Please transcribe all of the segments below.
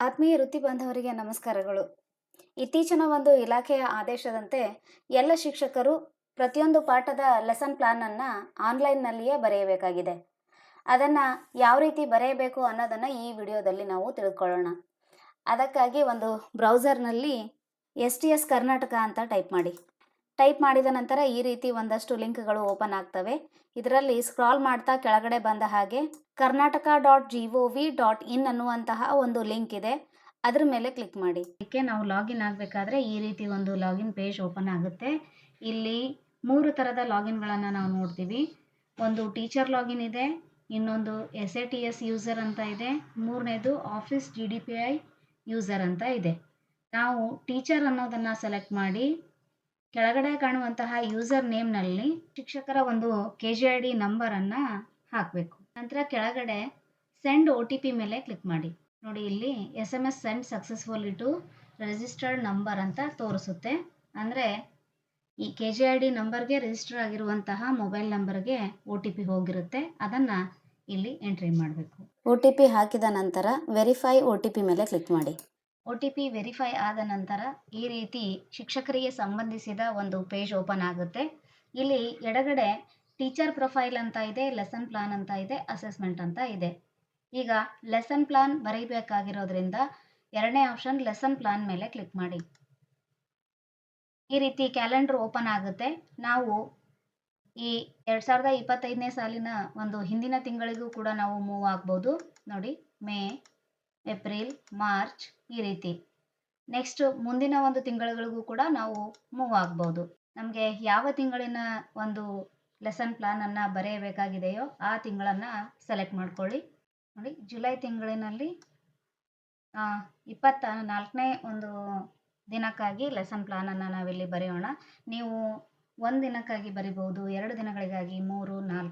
ಆತ್ಮೀಯ ವೃತ್ತಿ ಬಾಂಧವರಿಗೆ ನಮಸ್ಕಾರಗಳು. ಇತ್ತೀಚಿನ ಒಂದು ಇಲಾಖೆಯ ಆದೇಶದಂತೆ ಎಲ್ಲ ಶಿಕ್ಷಕರು ಪ್ರತಿಯೊಂದು ಪಾಠದ ಲೆಸನ್ ಪ್ಲಾನನ್ನು ಆನ್ಲೈನ್ನಲ್ಲಿಯೇ ಬರೆಯಬೇಕಾಗಿದೆ. ಅದನ್ನು ಯಾವ ರೀತಿ ಬರೆಯಬೇಕು ಅನ್ನೋದನ್ನು ಈ ವಿಡಿಯೋದಲ್ಲಿ ನಾವು ತಿಳ್ಕೊಳ್ಳೋಣ. ಅದಕ್ಕಾಗಿ ಒಂದು ಬ್ರೌಸರ್ನಲ್ಲಿ ಎಸ್ ಟಿ ಎಸ್ ಕರ್ನಾಟಕ ಅಂತ ಟೈಪ್ ಮಾಡಿ. ಟೈಪ್ ಮಾಡಿದ ನಂತರ ಈ ರೀತಿ ಒಂದಷ್ಟು ಲಿಂಕ್ಗಳು ಓಪನ್ ಆಗ್ತವೆ. ಇದರಲ್ಲಿ ಸ್ಕ್ರಾಲ್ ಮಾಡ್ತಾ ಕೆಳಗಡೆ ಬಂದ ಹಾಗೆ Karnataka dot G O V dot in ಅನ್ನುವಂತಹ ಒಂದು ಲಿಂಕ್ ಇದೆ. ಅದ್ರ ಮೇಲೆ ಕ್ಲಿಕ್ ಮಾಡಿ. ಅದಕ್ಕೆ ನಾವು ಲಾಗಿನ್ ಆಗಬೇಕಾದ್ರೆ ಈ ರೀತಿ ಒಂದು ಲಾಗಿನ್ ಪೇಜ್ ಓಪನ್ ಆಗುತ್ತೆ. ಇಲ್ಲಿ ಮೂರು ಥರದ ಲಾಗಿನ್ಗಳನ್ನು ನಾವು ನೋಡ್ತೀವಿ. ಒಂದು ಟೀಚರ್ ಲಾಗಿನ್ ಇದೆ, ಇನ್ನೊಂದು S A T S user ಅಂತ ಇದೆ, ಮೂರನೇದು office G D P I user ಅಂತ ಇದೆ. ನಾವು ಟೀಚರ್ ಅನ್ನೋದನ್ನು ಸೆಲೆಕ್ಟ್ ಮಾಡಿ ಕೆಳಗಡೆ ಕಾಣುವಂತಹ ಯೂಸರ್ ನೇಮ್ನಲ್ಲಿ ಶಿಕ್ಷಕರ ಒಂದು ಕೆ ಜಿ ಐ ಡಿ ನಂಬರನ್ನು ಹಾಕಬೇಕು. ನಂತರ ಕೆಳಗಡೆ ಸೆಂಡ್ ಒ ಟಿ ಪಿ ಮೇಲೆ ಕ್ಲಿಕ್ ಮಾಡಿ. ನೋಡಿ ಇಲ್ಲಿ S M S send successful to registered number ಅಂತ ತೋರಿಸುತ್ತೆ. ಅಂದರೆ ಈ ಕೆ ಜಿ ಐ ಡಿ ನಂಬರ್ಗೆ ರಿಜಿಸ್ಟರ್ ಆಗಿರುವಂತಹ ಮೊಬೈಲ್ ನಂಬರ್ಗೆ ಒ ಟಿ ಪಿ ಹೋಗಿರುತ್ತೆ. ಅದನ್ನು ಇಲ್ಲಿ ಎಂಟ್ರಿ ಮಾಡಬೇಕು. ಒ ಟಿ ಪಿ ಹಾಕಿದ ನಂತರ ವೆರಿಫೈ ಒ ಟಿ ಪಿ ಮೇಲೆ ಕ್ಲಿಕ್ ಮಾಡಿ. ಒ ವೆರಿಫೈ ಆದ ನಂತರ ಈ ರೀತಿ ಶಿಕ್ಷಕರಿಗೆ ಸಂಬಂಧಿಸಿದ ಒಂದು ಪೇಜ್ ಓಪನ್ ಆಗುತ್ತೆ. ಇಲ್ಲಿ ಎಡಗಡೆ ಟೀಚರ್ ಪ್ರೊಫೈಲ್ ಅಂತ ಇದೆ, ಲೆಸನ್ ಪ್ಲಾನ್ ಅಂತ ಇದೆ, ಅಸೆಸ್ಮೆಂಟ್ ಅಂತ ಇದೆ. ಈಗ ಲೆಸನ್ ಪ್ಲಾನ್ ಬರೀಬೇಕಾಗಿರೋದ್ರಿಂದ ಎರಡನೇ ಆಪ್ಷನ್ ಲೆಸನ್ ಪ್ಲಾನ್ ಮೇಲೆ ಕ್ಲಿಕ್ ಮಾಡಿ. ಈ ರೀತಿ ಕ್ಯಾಲೆಂಡರ್ ಓಪನ್ ಆಗುತ್ತೆ. ನಾವು ಈ ಎರಡು ಸಾವಿರದ ಇಪ್ಪತ್ತೈದನೇ ಸಾಲಿನ ಒಂದು ಹಿಂದಿನ ತಿಂಗಳಿಗೂ ಕೂಡ ನಾವು ಮೂವ್ ಆಗ್ಬೋದು. ನೋಡಿ ಮೇ ಏಪ್ರಿಲ್, ಮಾರ್ಚ್ ಈ ರೀತಿ. ನೆಕ್ಸ್ಟ್ ಮುಂದಿನ ಒಂದು ತಿಂಗಳುಗಳಿಗೂ ಕೂಡ ನಾವು ಮೂವ್ ಆಗ್ಬೋದು. ನಮಗೆ ಯಾವ ತಿಂಗಳಿನ ಒಂದು ಲೆಸನ್ ಪ್ಲಾನನ್ನು ಬರೆಯಬೇಕಾಗಿದೆಯೋ ಆ ತಿಂಗಳನ್ನು ಸೆಲೆಕ್ಟ್ ಮಾಡ್ಕೊಳ್ಳಿ. ನೋಡಿ ಜುಲೈ ತಿಂಗಳಿನಲ್ಲಿ ಇಪ್ಪತ್ತ ನಾಲ್ಕನೇ ಒಂದು ದಿನಕ್ಕಾಗಿ ಲೆಸನ್ ಪ್ಲಾನನ್ನು ನಾವಿಲ್ಲಿ ಬರೆಯೋಣ. ನೀವು ಒಂದು ದಿನಕ್ಕಾಗಿ ಬರಿಬೋದು, ಎರಡು ದಿನಗಳಿಗಾಗಿ ಮೂರು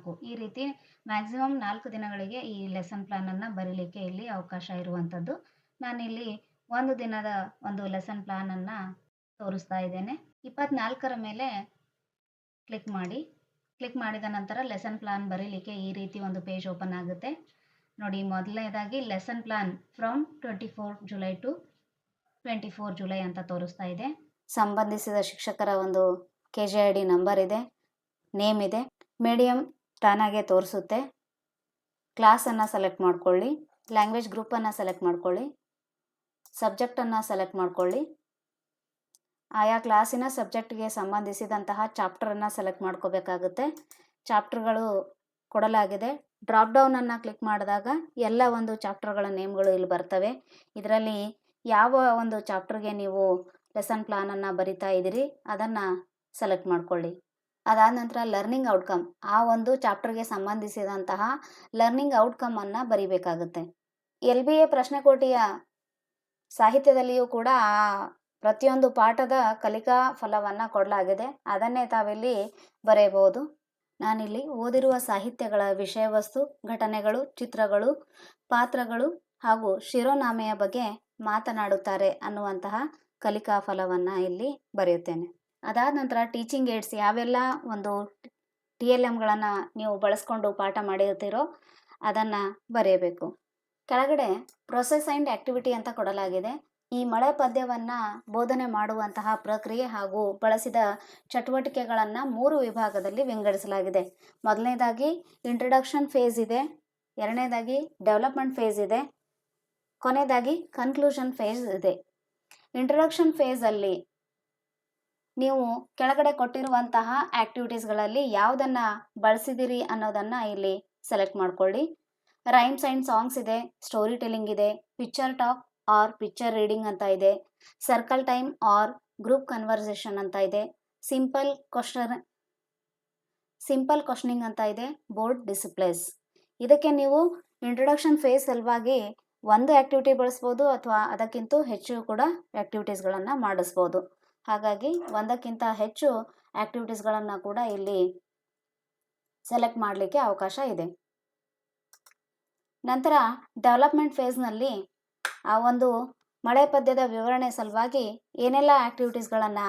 ನಾಲ್ಕು ಈ ರೀತಿ ಮ್ಯಾಕ್ಸಿಮಮ್ ನಾಲ್ಕು ದಿನಗಳಿಗೆ ಈ ಲೆಸನ್ ಪ್ಲಾನನ್ನು ಬರೀಲಿಕ್ಕೆ ಇಲ್ಲಿ ಅವಕಾಶ ಇರುವಂಥದ್ದು ನಾನಿಲ್ಲಿ ಒಂದು ದಿನದ ಒಂದು ಲೆಸನ್ ಪ್ಲಾನನ್ನು ತೋರಿಸ್ತಾ ಇದ್ದೇನೆ. ಇಪ್ಪತ್ನಾಲ್ಕರ ಮೇಲೆ ಕ್ಲಿಕ್ ಮಾಡಿ. ಕ್ಲಿಕ್ ಮಾಡಿದ ನಂತರ ಲೆಸನ್ ಪ್ಲಾನ್ ಬರೀಲಿಕ್ಕೆ ಈ ರೀತಿ ಒಂದು ಪೇಜ್ ಓಪನ್ ಆಗುತ್ತೆ. ನೋಡಿ, ಮೊದಲನೇದಾಗಿ lesson plan from twenty four July to twenty four July ಅಂತ ತೋರಿಸ್ತಾ ಇದೆ. ಸಂಬಂಧಿಸಿದ ಶಿಕ್ಷಕರ ಒಂದು K G I D number ಇದೆ ನೇಮ್ ಇದೆ ಮೀಡಿಯಮ್ ತಾನಾಗೆ ತೋರಿಸುತ್ತೆ. ಕ್ಲಾಸನ್ನು ಸೆಲೆಕ್ಟ್ ಮಾಡ್ಕೊಳ್ಳಿ. ಲ್ಯಾಂಗ್ವೇಜ್ ಗ್ರೂಪನ್ನು ಸೆಲೆಕ್ಟ್ ಮಾಡ್ಕೊಳ್ಳಿ. ಸಬ್ಜೆಕ್ಟನ್ನು ಸೆಲೆಕ್ಟ್ ಮಾಡ್ಕೊಳ್ಳಿ. ಆಯಾ ಕ್ಲಾಸಿನ ಸಬ್ಜೆಕ್ಟ್ಗೆ ಸಂಬಂಧಿಸಿದಂತಹ ಚಾಪ್ಟರನ್ನು ಸೆಲೆಕ್ಟ್ ಮಾಡ್ಕೋಬೇಕಾಗುತ್ತೆ. ಚಾಪ್ಟರ್ಗಳು ಕೊಡಲಾಗಿದೆ. ಡ್ರಾಪ್ ಡೌನನ್ನು ಕ್ಲಿಕ್ ಮಾಡಿದಾಗ ಎಲ್ಲ ಒಂದು ಚಾಪ್ಟರ್ಗಳ ನೇಮ್ಗಳು ಇಲ್ಲಿ ಬರ್ತವೆ. ಇದರಲ್ಲಿ ಯಾವ ಒಂದು ಚಾಪ್ಟರ್ಗೆ ನೀವು ಲೆಸನ್ ಪ್ಲಾನನ್ನು ಬರಿತಾ ಇದ್ದೀರಿ, ಅದನ್ನು ಸೆಲೆಕ್ಟ್ ಮಾಡ್ಕೊಳ್ಳಿ. ಅದಾದ ನಂತರ ಲರ್ನಿಂಗ್ ಔಟ್ಕಮ್ ಆ ಒಂದು ಚಾಪ್ಟರ್ಗೆ ಸಂಬಂಧಿಸಿದಂತಹ ಲರ್ನಿಂಗ್ ಔಟ್ಕಮನ್ನು ಬರಿಬೇಕಾಗುತ್ತೆ. ಎಲ್ ಬಿ ಎ ಪ್ರಶ್ನೆಕೋಟಿಯ ಸಾಹಿತ್ಯದಲ್ಲಿಯೂ ಕೂಡ ಆ ಪ್ರತಿಯೊಂದು ಪಾಠದ ಕಲಿಕಾ ಫಲವನ್ನು ಕೊಡಲಾಗಿದೆ. ಅದನ್ನೇ ತಾವಿಲ್ಲಿ ಬರೆಯಬಹುದು. ನಾನಿಲ್ಲಿ ಓದಿರುವ ಸಾಹಿತ್ಯಗಳ ವಿಷಯ ವಸ್ತು ಘಟನೆಗಳು, ಚಿತ್ರಗಳು, ಪಾತ್ರಗಳು ಹಾಗೂ ಶಿರೋನಾಮೆಯ ಬಗ್ಗೆ ಮಾತನಾಡುತ್ತಾರೆ ಅನ್ನುವಂತಹ ಕಲಿಕಾ ಫಲವನ್ನು ಇಲ್ಲಿ ಬರೆಯುತ್ತೇನೆ. ಅದಾದ ನಂತರ ಟೀಚಿಂಗ್ ಏಡ್ಸ್ ಯಾವೆಲ್ಲ ಒಂದು ಟಿ ಎಲ್ ಎಮ್ಗಳನ್ನು ನೀವು ಬಳಸ್ಕೊಂಡು ಪಾಠ ಮಾಡಿರ್ತೀರೋ ಅದನ್ನು ಬರೆಯಬೇಕು. ಕೆಳಗಡೆ ಪ್ರೊಸೆಸ್ ಆ್ಯಂಡ್ ಆ್ಯಕ್ಟಿವಿಟಿ ಅಂತ ಕೊಡಲಾಗಿದೆ. ಈ ಮಳೆ ಪದ್ಯವನ್ನು ಬೋಧನೆ ಮಾಡುವಂತಹ ಪ್ರಕ್ರಿಯೆ ಹಾಗೂ ಬಳಸಿದ ಚಟುವಟಿಕೆಗಳನ್ನು ಮೂರು ವಿಭಾಗದಲ್ಲಿ ವಿಂಗಡಿಸಲಾಗಿದೆ. ಮೊದಲನೇದಾಗಿ ಇಂಟ್ರಡಕ್ಷನ್ ಫೇಸ್ ಇದೆ. ಎರಡನೇದಾಗಿ ಡೆವಲಪ್ಮೆಂಟ್ ಫೇಸ್ ಇದೆ. ಕೊನೆಯದಾಗಿ ಕನ್ಕ್ಲೂಷನ್ ಫೇಸ್ ಇದೆ. ಇಂಟ್ರಡಕ್ಷನ್ ಫೇಸಲ್ಲಿ ನೀವು ಕೆಳಗಡೆ ಕೊಟ್ಟಿರುವಂತಹ ಆಕ್ಟಿವಿಟೀಸ್ಗಳಲ್ಲಿ ಯಾವುದನ್ನು ಬಳಸಿದಿರಿ ಅನ್ನೋದನ್ನು ಇಲ್ಲಿ ಸೆಲೆಕ್ಟ್ ಮಾಡ್ಕೊಳ್ಳಿ. ರೈಮ್ಸ್ ಆ್ಯಂಡ್ ಸಾಂಗ್ಸ್ ಇದೆ ಸ್ಟೋರಿ ಟೆಲ್ಲಿಂಗ್ ಇದೆ picture talk or picture reading ಅಂತ ಇದೆ circle time or group conversation ಅಂತ ಇದೆ ಸಿಂಪಲ್ ಕ್ವಶನ್ ಸಿಂಪಲ್ ಕ್ವಶನಿಂಗ್ ಅಂತ ಇದೆ ಬೋರ್ಡ್ ಡಿಸಿಪ್ಲೇಸ್ ಇದಕ್ಕೆ ನೀವು ಇಂಟ್ರೊಡಕ್ಷನ್ ಫೇಸ್ ಸಲುವಾಗಿ ಒಂದು ಆ್ಯಕ್ಟಿವಿಟಿ ಬಳಸ್ಬೋದು ಅಥವಾ ಅದಕ್ಕಿಂತ ಹೆಚ್ಚು ಕೂಡ ಆ್ಯಕ್ಟಿವಿಟೀಸ್ಗಳನ್ನು ಮಾಡಿಸ್ಬೋದು. ಹಾಗಾಗಿ ಒಂದಕ್ಕಿಂತ ಹೆಚ್ಚು ಆ್ಯಕ್ಟಿವಿಟೀಸ್ಗಳನ್ನು ಕೂಡ ಇಲ್ಲಿ ಸೆಲೆಕ್ಟ್ ಮಾಡಲಿಕ್ಕೆ ಅವಕಾಶ ಇದೆ. ನಂತರ ಡೆವಲಪ್ಮೆಂಟ್ ಫೇಸ್ನಲ್ಲಿ ಆ ಒಂದು ಮಳೆ ಪದ್ಯದ ವಿವರಣೆ ಸಲುವಾಗಿ ಏನೆಲ್ಲ ಆ್ಯಕ್ಟಿವಿಟೀಸ್ಗಳನ್ನು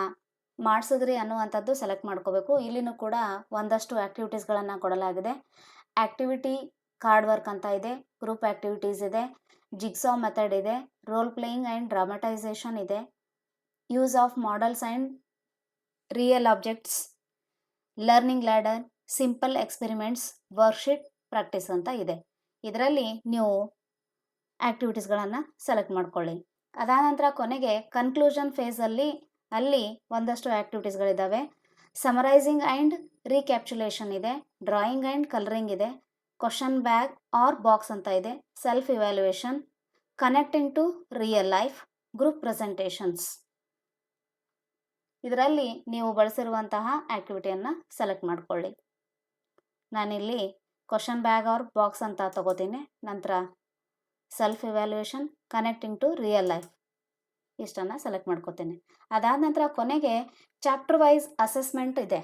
ಮಾಡಿಸಿದ್ರಿ ಅನ್ನುವಂಥದ್ದು ಸೆಲೆಕ್ಟ್ ಮಾಡ್ಕೋಬೇಕು. ಇಲ್ಲಿನೂ ಕೂಡ ಒಂದಷ್ಟು ಆ್ಯಕ್ಟಿವಿಟೀಸ್ಗಳನ್ನು ಕೊಡಲಾಗಿದೆ. ಆ್ಯಕ್ಟಿವಿಟಿ ಕಾರ್ಡ್ ವರ್ಕ್ ಅಂತ ಇದೆ ಗ್ರೂಪ್ ಆ್ಯಕ್ಟಿವಿಟೀಸ್ ಇದೆ ಜಿಗ್ಸಾ ಮೆಥಡ್ ಇದೆ ರೋಲ್ ಪ್ಲೇಯಿಂಗ್ ಆ್ಯಂಡ್ ಡ್ರಾಮಟೈಸೇಷನ್ ಇದೆ. Use of models and real objects learning ladder simple experiments worksheet practice ಅಂತ ಇದೆ. ಇದರಲ್ಲಿ ನೀವು ಆ್ಯಕ್ಟಿವಿಟೀಸ್ಗಳನ್ನು ಸೆಲೆಕ್ಟ್ ಮಾಡ್ಕೊಳ್ಳಿ. ಅದಾದ ನಂತರ ಕೊನೆಗೆ ಕನ್ಕ್ಲೂಷನ್ ಫೇಸಲ್ಲಿ ಅಲ್ಲಿ ಒಂದಷ್ಟು ಆ್ಯಕ್ಟಿವಿಟೀಸ್ಗಳಿದ್ದಾವೆ ಸಮರೈಸಿಂಗ್ ಆ್ಯಂಡ್ ರೀಕ್ಯಾಪ್ಚುಲೇಷನ್ ಇದೆ. ಡ್ರಾಯಿಂಗ್ ಆ್ಯಂಡ್ ಕಲರಿಂಗ್ ಇದೆ. ಕ್ವಶನ್ ಬ್ಯಾಗ್ ಆರ್ ಬಾಕ್ಸ್ ಅಂತ ಇದೆ. Self evaluation connecting to real life group presentations ಇದರಲ್ಲಿ ನೀವು ಬಳಸಿರುವಂತಹ ಆ್ಯಕ್ಟಿವಿಟಿಯನ್ನು ಸೆಲೆಕ್ಟ್ ಮಾಡಿಕೊಳ್ಳಿ. ನಾನಿಲ್ಲಿ ಕ್ವಶನ್ ಬ್ಯಾಗ್ ಆರ್ ಬಾಕ್ಸ್ ಅಂತ ತಗೋತೀನಿ. ನಂತರ self evaluation connecting to real life ಇಷ್ಟನ್ನು ಸೆಲೆಕ್ಟ್ ಮಾಡ್ಕೋತೀನಿ. ಅದಾದ ನಂತರ ಕೊನೆಗೆ ಚಾಪ್ಟರ್ ವೈಸ್ ಅಸೆಸ್ಮೆಂಟ್ ಇದೆ.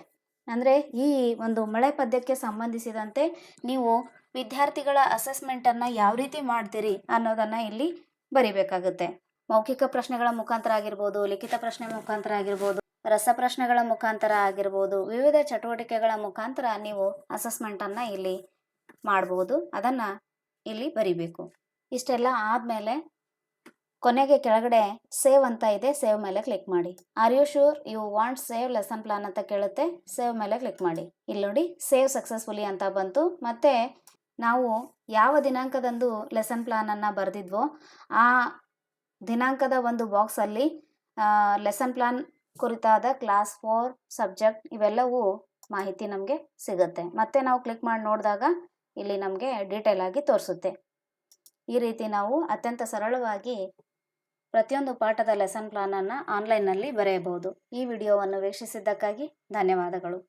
ಅಂದರೆ ಈ ಒಂದು ಮಳೆ ಪದ್ಯಕ್ಕೆ ಸಂಬಂಧಿಸಿದಂತೆ ನೀವು ವಿದ್ಯಾರ್ಥಿಗಳ ಅಸೆಸ್ಮೆಂಟನ್ನು ಯಾವ ರೀತಿ ಮಾಡ್ತೀರಿ ಅನ್ನೋದನ್ನು ಇಲ್ಲಿ ಬರಿಬೇಕಾಗುತ್ತೆ. ಮೌಖಿಕ ಪ್ರಶ್ನೆಗಳ ಮುಖಾಂತರ ಆಗಿರ್ಬೋದು, ಲಿಖಿತ ಪ್ರಶ್ನೆ ಮುಖಾಂತರ ಆಗಿರ್ಬೋದು. ರಸಪ್ರಶ್ನೆಗಳ ಮುಖಾಂತರ ಆಗಿರ್ಬೋದು, ವಿವಿಧ ಚಟುವಟಿಕೆಗಳ ಮುಖಾಂತರ ನೀವು ಅಸೆಸ್ಮೆಂಟನ್ನು ಇಲ್ಲಿ ಮಾಡ್ಬೋದು. ಅದನ್ನು ಇಲ್ಲಿ ಬರಿಬೇಕು. ಇಷ್ಟೆಲ್ಲ ಆದಮೇಲೆ ಕೊನೆಗೆ ಕೆಳಗಡೆ ಸೇವ್ ಅಂತ ಇದೆ ಸೇವ್ ಮೇಲೆ ಕ್ಲಿಕ್ ಮಾಡಿ. Are you sure you want save lesson plan ಅಂತ ಕೇಳುತ್ತೆ ಸೇವ್ ಮೇಲೆ ಕ್ಲಿಕ್ ಮಾಡಿ. ಇಲ್ಲಿ ನೋಡಿ ಸೇವ್ ಸಕ್ಸಸ್ಫುಲಿ ಅಂತ ಬಂತು. ಮತ್ತು ನಾವು ಯಾವ ದಿನಾಂಕದಂದು ಲೆಸನ್ ಪ್ಲಾನನ್ನು ಬರೆದಿದ್ವೋ, ಆ ದಿನಾಂಕದ ಒಂದು ಬಾಕ್ಸಲ್ಲಿ ಲೆಸನ್ ಪ್ಲಾನ್ ಕುರಿತಾದ ಕ್ಲಾಸ್ ಫೋರ್ ಸಬ್ಜೆಕ್ಟ್ ಇವೆಲ್ಲವೂ ಮಾಹಿತಿ ನಮಗೆ ಸಿಗುತ್ತೆ. ಮತ್ತೆ ನಾವು ಕ್ಲಿಕ್ ಮಾಡಿ ನೋಡಿದಾಗ ಇಲ್ಲಿ ನಮಗೆ ಡೀಟೇಲ್ ಆಗಿ ತೋರಿಸುತ್ತೆ. ಈ ರೀತಿ ನಾವು ಅತ್ಯಂತ ಸರಳವಾಗಿ ಪ್ರತಿಯೊಂದು ಪಾಠದ ಲೆಸನ್ ಪ್ಲಾನನ್ನು ಆನ್ಲೈನ್ನಲ್ಲಿ ಬರೆಯಬಹುದು. ಈ ವಿಡಿಯೋವನ್ನು ವೀಕ್ಷಿಸಿದ್ದಕ್ಕಾಗಿ ಧನ್ಯವಾದಗಳು.